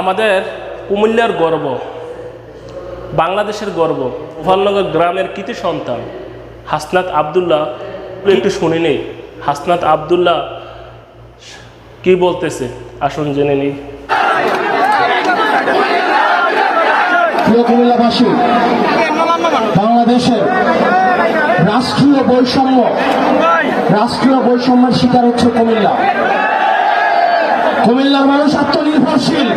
আমাদের কুমিল্লার গর্ব, বাংলাদেশের গর্ব মুফালনগর গ্রামের কৃতি সন্তান হাসনাত আবদুল্লাহ। একটু শুনে নেই, হাসনাত আবদুল্লাহ কি বলতেছে? আসুন জেনে নেই। প্রিয় কুমিল্লাবাসী, বাংলাদেশের রাষ্ট্রীয় বৈষম্য, রাষ্ট্রীয় বৈষম্যের শিকার হচ্ছে কুমিল্লা। কুমিল্লার মানুষ আত্মনির্ভরশীল।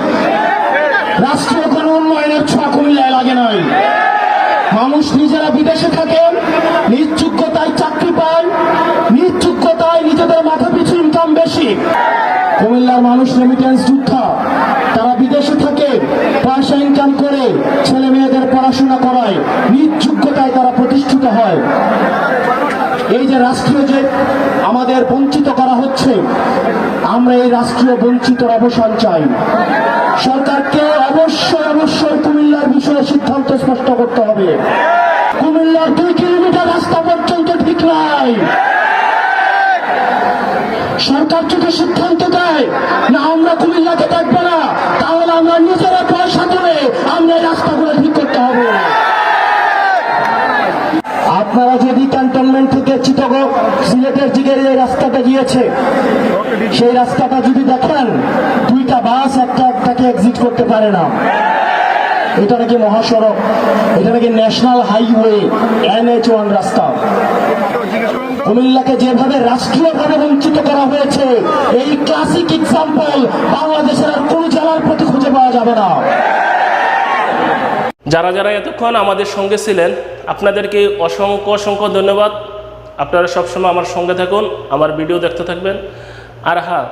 রাষ্ট্রীয় কোনো উন্নয়নের ছোঁয়া কুমিল্লায় লাগে নাই। মানুষ নিজেরা বিদেশে থাকেন নিজ যোগ্যতায় চাকরি পায়, নিজ যোগ্যতায় নিজেদের মাথা পিছু ইনকাম বেশি। কুমিল্লার মানুষ রেমিটেন্স যোদ্ধা তারা বিদেশে থাকে পয়সা ইনকাম করে ছেলে মেয়েদের পড়াশোনা করায় নিজ যোগ্যতায় তারা প্রতিষ্ঠিত হয়। এই যে রাষ্ট্রীয় যে আমাদের বঞ্চিত করা হচ্ছে, আমরা এই রাষ্ট্রীয় বঞ্চিতর অবসান চাই। সরকারকে অবশ্যই অবশ্যই কুমিল্লার বিষয়ে সিদ্ধান্ত স্পষ্ট করতে হবে। কুমিল্লার দুই কিলোমিটার রাস্তা পর্যন্ত ঠিক নাই। সরকার যদি সিদ্ধান্ত দেয়, না আমরা কুমিল্লাকে দেখব না তাহলে আমরা নিজেরা পয়সা তুলে আমরা এই রাস্তাগুলো ঠিক করতে হবে আপনারা যদি ক্যান্টনমেন্ট থেকে চিটাগং সিলেটের দিকে যে রাস্তাটা গিয়েছে, সেই রাস্তাটা যদি দেখেন, দুইটা বাস একটা একটাকে এক্সিট করতে পারে না। এটা নাকি মহাসড়ক, এটা নাকি ন্যাশনাল হাইওয়ে এনএচ ওয়ান রাস্তা। কুমিল্লাকে যেভাবে রাষ্ট্রীয়ভাবে বঞ্চিত করা হয়েছে, এই ক্লাসিক এক্সাম্পল বাংলাদেশের আর কোন জেলার প্রতি খুঁজে পাওয়া যাবে না। যারা যারা এতক্ষণ আমাদের সঙ্গে ছিলেন, আপনাদেরকে অসংখ্য অসংখ্য ধন্যবাদ। আপনারা সবসময় আমার সঙ্গে থাকুন, আমার ভিডিও দেখতে থাকবেন। আর হ্যাঁ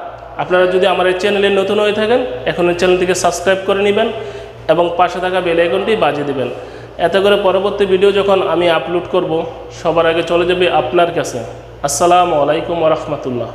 আপনারা যদি আমার এই চ্যানেলে নতুন হয়ে থাকেন, এখন এই চ্যানেলটিকে সাবস্ক্রাইব করে নেবেন এবং পাশে থাকা বেল আইকনটি বাজিয়ে দেবেন। এতে করে পরবর্তী ভিডিও যখন আমি আপলোড করব, সবার আগে চলে যাবে আপনার কাছে। আসসালামু আলাইকুম রহমতুল্লাহ।